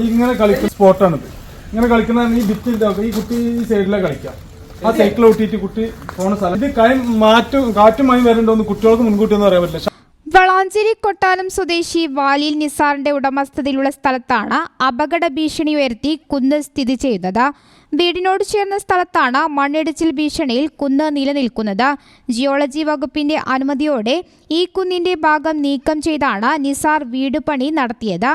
ഈ ഇങ്ങനെ കളിക്കുന്ന സ്പോട്ടാണിത്. ഇങ്ങനെ കളിക്കുന്ന ഈ ബിറ്റ് ഈ കുട്ടി ഈ സൈഡിലെ കളിക്കാം. ആ സൈക്കിൾ ഓട്ടിയിട്ട് കുട്ടി പോണ സ്ഥലം. ഇത് കൈ മാറ്റും കാറ്റുമായി വരണ്ടോന്ന് കുട്ടികൾക്ക് മുൻകൂട്ടി ഒന്നും അറിയാൻ പറ്റില്ല. വളാഞ്ചേരി കൊട്ടാരം സ്വദേശി വാലിൽ നിസാറിന്റെ ഉടമസ്ഥതയിലുള്ള സ്ഥലത്താണ് അപകട ഭീഷണി ഉയർത്തി കുന്ന് സ്ഥിതി ചെയ്യുന്നത്. വീടിനോട് ചേർന്ന സ്ഥലത്താണ് മണ്ണിടിച്ചിൽ ഭീഷണിയിൽ കുന്ന് നിലനിൽക്കുന്നത്. ജിയോളജി വകുപ്പിന്റെ അനുമതിയോടെ ഈ കുന്നിന്റെ ഭാഗം നീക്കം ചെയ്താണ് നിസാർ വീട് പണി നടത്തിയത്.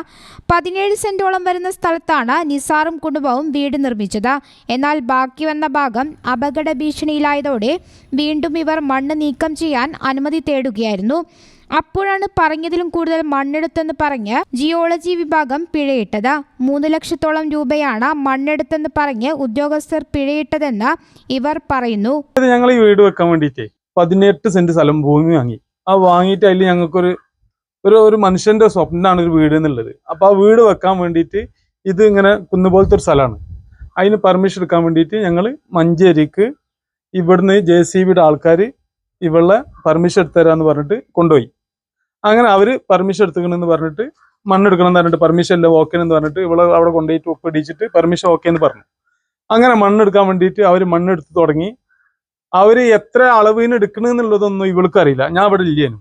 പതിനേഴ് സെന്റോളം വരുന്ന സ്ഥലത്താണ് നിസാറും കുടുംബവും വീട് നിർമ്മിച്ചത്. എന്നാൽ ബാക്കി വന്ന ഭാഗം അപകട ഭീഷണിയിലായതോടെ വീണ്ടും ഇവർ മണ്ണ് നീക്കം ചെയ്യാൻ അനുമതി തേടുകയായിരുന്നു. അപ്പോഴാണ് പറഞ്ഞതിലും കൂടുതൽ മണ്ണെടുത്തെന്ന് പറഞ്ഞ് ജിയോളജി വിഭാഗം പിഴയിട്ടത്. മൂന്ന് ലക്ഷത്തോളം രൂപയാണ് മണ്ണെടുത്തെന്ന് പറഞ്ഞ് ഉദ്യോഗസ്ഥർ പിഴയിട്ടതെന്ന് ഇവർ പറയുന്നു. ഞങ്ങൾ ഈ വീട് വെക്കാൻ വേണ്ടിയിട്ട് പതിനെട്ട് സെന്റ് സ്ഥലം ഭൂമി വാങ്ങി. ആ വാങ്ങിയിട്ട് അതിൽ ഞങ്ങൾക്കൊരു ഒരു ഒരു മനുഷ്യന്റെ സ്വപ്നമാണ് ഒരു വീട് എന്നുള്ളത്. അപ്പൊ ആ വീട് വെക്കാൻ വേണ്ടിയിട്ട് ഇത് ഇങ്ങനെ കുന്നുപോലത്തെ ഒരു സ്ഥലമാണ്. അതിന് പെർമിഷൻ എടുക്കാൻ വേണ്ടിയിട്ട് ഞങ്ങൾ മഞ്ചേരിക്ക് ഇവിടുന്ന് ജെ സി ബിയുടെ ആൾക്കാർ ഇവളെ പെർമിഷൻ എടുത്തു തരാമെന്ന് പറഞ്ഞിട്ട് കൊണ്ടുപോയി. അങ്ങനെ അവർ പെർമിഷൻ എടുത്തുക്കണെന്ന് പറഞ്ഞിട്ട് മണ്ണെടുക്കണം എന്ന് പറഞ്ഞിട്ട് പെർമിഷൻ ഇല്ല ഓക്കെ എന്ന് പറഞ്ഞിട്ട് ഇവളെ അവിടെ കൊണ്ടുപോയിട്ട് ഒപ്പിടിച്ചിട്ട് പെർമിഷൻ ഓക്കെ എന്ന് പറഞ്ഞു. അങ്ങനെ മണ്ണെടുക്കാൻ വേണ്ടിയിട്ട് അവർ മണ്ണെടുത്ത് തുടങ്ങി. അവർ എത്ര അളവിന് എടുക്കണെന്നുള്ളതൊന്നും ഇവൾക്ക് അറിയില്ല. ഞാൻ അവിടെ ഇല്ലേനു.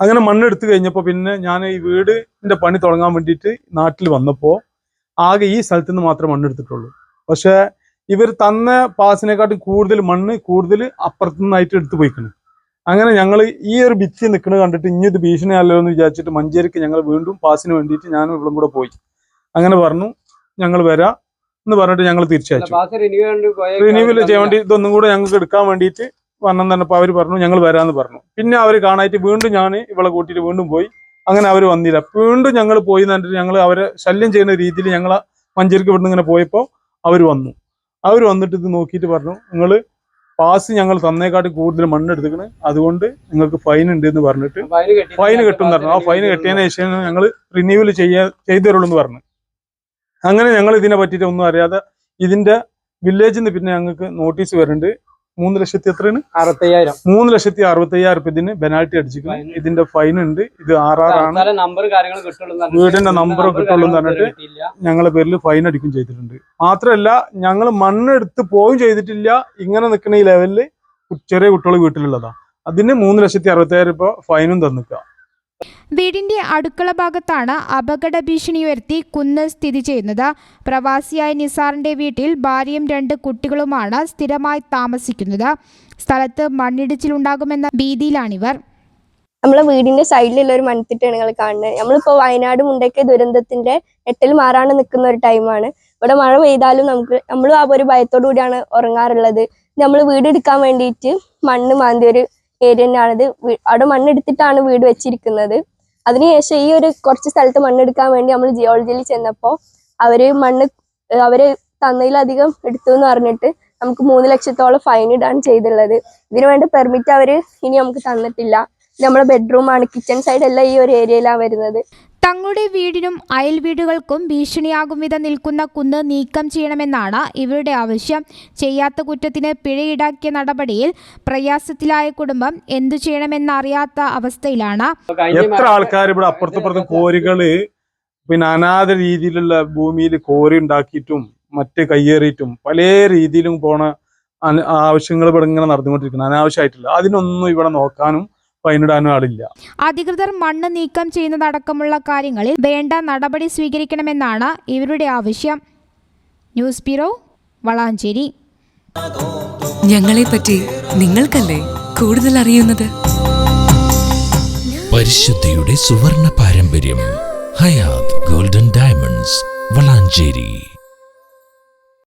അങ്ങനെ മണ്ണെടുത്ത് കഴിഞ്ഞപ്പോൾ പിന്നെ ഞാൻ ഈ വീടിന്റെ പണി തുടങ്ങാൻ വേണ്ടിയിട്ട് നാട്ടിൽ വന്നപ്പോൾ ആകെ ഈ സ്ഥലത്ത് നിന്ന് മാത്രമേ മണ്ണെടുത്തിട്ടുള്ളൂ. പക്ഷേ ഇവർ തന്ന പാസിനെക്കാട്ടും കൂടുതൽ മണ്ണ് കൂടുതൽ അപ്പുറത്തു നിന്നായിട്ട് എടുത്തു പോയിക്കണ്. അങ്ങനെ ഞങ്ങൾ ഈ ഒരു ഭിത്തി നിൽക്കുന്നത് കണ്ടിട്ട് ഇനി ഇത് ഭീഷണിയല്ലോ എന്ന് വിചാരിച്ചിട്ട് മഞ്ചേരിക്ക് ഞങ്ങൾ വീണ്ടും പാസിന് വേണ്ടിയിട്ട് ഞാനും ഇവളും കൂടെ പോയി. അങ്ങനെ പറഞ്ഞു ഞങ്ങൾ വരാം എന്ന് പറഞ്ഞിട്ട് ഞങ്ങൾ തിരിച്ചയച്ചു. റിന്യൂവൽ ചെയ്യാൻ വേണ്ടി ഇതൊന്നും കൂടെ ഞങ്ങൾക്ക് എടുക്കാൻ വേണ്ടിയിട്ട് വരണം തന്നപ്പോൾ അവർ പറഞ്ഞു ഞങ്ങൾ വരാമെന്ന് പറഞ്ഞു. പിന്നെ അവർ കാണായിട്ട് വീണ്ടും ഞാൻ ഇവളെ കൂട്ടിയിട്ട് വീണ്ടും പോയി. അങ്ങനെ അവർ വന്നില്ല. വീണ്ടും ഞങ്ങൾ പോയി എന്ന് പറഞ്ഞിട്ട് ഞങ്ങൾ അവരെ ശല്യം ചെയ്യുന്ന രീതിയിൽ ഞങ്ങൾ മഞ്ചേരിക്ക് ഇവിടുന്ന് ഇങ്ങനെ പോയപ്പോൾ അവർ വന്നു. അവർ വന്നിട്ട് ഇത് നോക്കിയിട്ട് പറഞ്ഞു നിങ്ങൾ പാസ് ഞങ്ങൾ തന്നേക്കാട്ടി കൂടുതൽ മണ്ണെടുത്തിക്കണ് അതുകൊണ്ട് നിങ്ങൾക്ക് ഫൈൻ ഉണ്ട് എന്ന് പറഞ്ഞിട്ട് ഫൈൻ കെട്ടും പറഞ്ഞു. ആ ഫൈൻ കെട്ടിയതിന് ശേഷം ഞങ്ങൾ റിന്യൂവൽ ചെയ്യാ ചെയ്തു തരുള്ളൂ എന്ന് പറഞ്ഞു. അങ്ങനെ ഞങ്ങൾ ഇതിനെ പറ്റിയിട്ട് ഒന്നും അറിയാതെ ഇതിന്റെ വില്ലേജിൽ നിന്ന് പിന്നെ ഞങ്ങൾക്ക് നോട്ടീസ് വരുന്നുണ്ട്. മൂന്ന് ലക്ഷത്തി എത്രയാണ്? അറുപത്തയ്യായിരം. മൂന്ന് ലക്ഷത്തി അറുപത്തയ്യായിരം രൂപ ഇതിന് പെനാൽറ്റി അടിച്ചിരിക്കുന്നു. ഇതിന്റെ ഫൈൻ ഉണ്ട്. ഇത് ആർ ആർ ആണ്. വീടിന്റെ number കിട്ടുള്ളൂ എന്ന് പറഞ്ഞിട്ട് ഞങ്ങളെ പേരിൽ ഫൈൻ അടിക്കും ചെയ്തിട്ടുണ്ട്. മാത്രല്ല ഞങ്ങൾ മണ്ണെടുത്ത് പോയും ചെയ്തിട്ടില്ല. ഇങ്ങനെ നിൽക്കുന്ന ഈ ലെവലിൽ ചെറിയ കുട്ടികൾ വീട്ടിലുള്ളതാ. അതിന് മൂന്ന് ലക്ഷത്തി അറുപത്തയ്യായിരം രൂപ ഫൈനും തന്നിക്കുക വീടിന്റെ അടുക്കള ഭാഗത്താണ് അപകട ഭീഷണി ഉയർത്തി കുന്ന് സ്ഥിതി ചെയ്യുന്നത്. പ്രവാസിയായ നിസാറിന്റെ വീട്ടിൽ ഭാര്യയും രണ്ട് കുട്ടികളുമാണ് സ്ഥിരമായി താമസിക്കുന്നത്. സ്ഥലത്ത് മണ്ണിടിച്ചിലുണ്ടാകുമെന്ന ഭീതിയിലാണിവർ. നമ്മളെ വീടിന്റെ സൈഡിലുള്ള ഒരു മൺതിട്ടാണ് നിങ്ങൾ കാണുന്നത്. നമ്മളിപ്പോ വയനാട് മുണ്ടൊക്കെ ദുരന്തത്തിന്റെ എട്ടിൽ മാറാണ്ട് നിൽക്കുന്ന ഒരു ടൈമാണ് ഇവിടെ മഴ പെയ്താലും നമുക്ക് നമ്മളും ആ ഒരു ഭയത്തോടു കൂടിയാണ് ഉറങ്ങാറുള്ളത്. നമ്മൾ വീട് എടുക്കാൻ വേണ്ടിയിട്ട് മണ്ണ് മാന്തി ഒരു ഏരിയ തന്നെയാണിത് അവിടെ മണ്ണെടുത്തിട്ടാണ് വീട് വെച്ചിരിക്കുന്നത്. അതിനുശേഷം ഈ ഒരു കുറച്ച് സ്ഥലത്ത് മണ്ണെടുക്കാൻ വേണ്ടി നമ്മൾ ജിയോളജിയിൽ ചെന്നപ്പോൾ അവർ മണ്ണ് അവർ തന്നതിലധികം എടുത്തു എന്ന് പറഞ്ഞിട്ട് നമുക്ക് മൂന്ന് ലക്ഷത്തോളം ഫൈൻ ഇടാണ് ചെയ്തിട്ടുള്ളത് ഇതിനു വേണ്ട പെർമിറ്റ് അവർ ഇനി നമുക്ക് തന്നിട്ടില്ല. നമ്മുടെ ബെഡ്റൂമാണ് കിച്ചൺ സൈഡ് എല്ലാം ഈ ഒരു ഏരിയയിലാണ് വരുന്നത്. തങ്ങളുടെ വീടിനും അയൽ വീടുകൾക്കും ഭീഷണിയാകും വിധം നിൽക്കുന്ന കുന്ന് നീക്കം ചെയ്യണമെന്നാണ് ഇവരുടെ ആവശ്യം. ചെയ്യാത്ത കുറ്റത്തിന് പിഴ ഈടാക്കിയ നടപടിയിൽ പ്രയാസത്തിലായ കുടുംബം എന്തു ചെയ്യണമെന്നറിയാത്ത അവസ്ഥയിലാണ്. എത്ര ആൾക്കാർ ഇവിടെ അപ്പുറത്തപ്പുറത്ത് കോരികൾ പിന്നെ അനാഥ രീതിയിലുള്ള ഭൂമിയിൽ കോരി ഉണ്ടാക്കിയിട്ടും മറ്റ് കയ്യേറിയിട്ടും പല രീതിയിലും പോണ ആവശ്യങ്ങൾ ഇവിടെ ഇങ്ങനെ നടന്നുകൊണ്ടിരിക്കുന്നു. അനാവശ്യമായിട്ടില്ല. അതിനൊന്നും ഇവിടെ നോക്കാനും ഫൈനിടാനും ആളില്ല. അധികൃതർ മണ്ണ് നീക്കം ചെയ്യുന്നതടക്കമുള്ള കാര്യങ്ങളിൽ വേണ്ട നടപടി സ്വീകരിക്കണമെന്നാണ് ഇവരുടെ ആവശ്യം. News bureau Valanchery. ഞങ്ങളെപ്പറ്റി നിങ്ങൾക്കല്ലേ കൂടുതൽ അറിയുന്നത്? പരിശുദ്ധിയുടെ സുവർണ പാരമ്പര്യം ഹയാത് ഗോൾഡൻ ഡയമണ്ട്സ് വളാഞ്ചേരി.